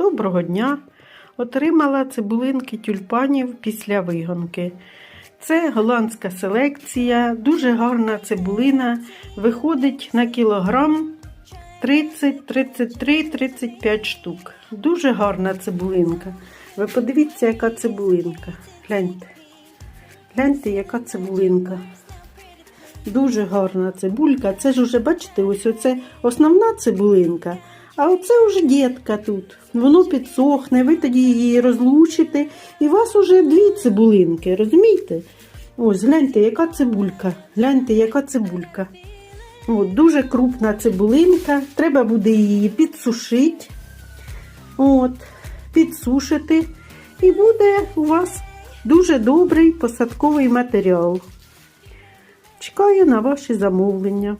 Доброго дня! Отримала цибулинки тюльпанів після вигонки. Це голландська селекція, дуже гарна цибулина. Виходить на кілограм 30, 33, 35 штук. Дуже гарна цибулинка. Ви подивіться, яка цибулинка. Гляньте. Гляньте, яка цибулинка. Дуже гарна цибулька. Це ж уже, бачите, ось оце основна цибулинка. А оце вже дітка тут. Воно підсохне, ви тоді її розлучите, і у вас уже дві цибулинки, розумієте? Ось, гляньте, яка цибулька. Гляньте, яка цибулька. От, дуже крупна цибулинка. Треба буде її підсушити. От, підсушити. І буде у вас дуже добрий посадковий матеріал. Чекаю на ваші замовлення.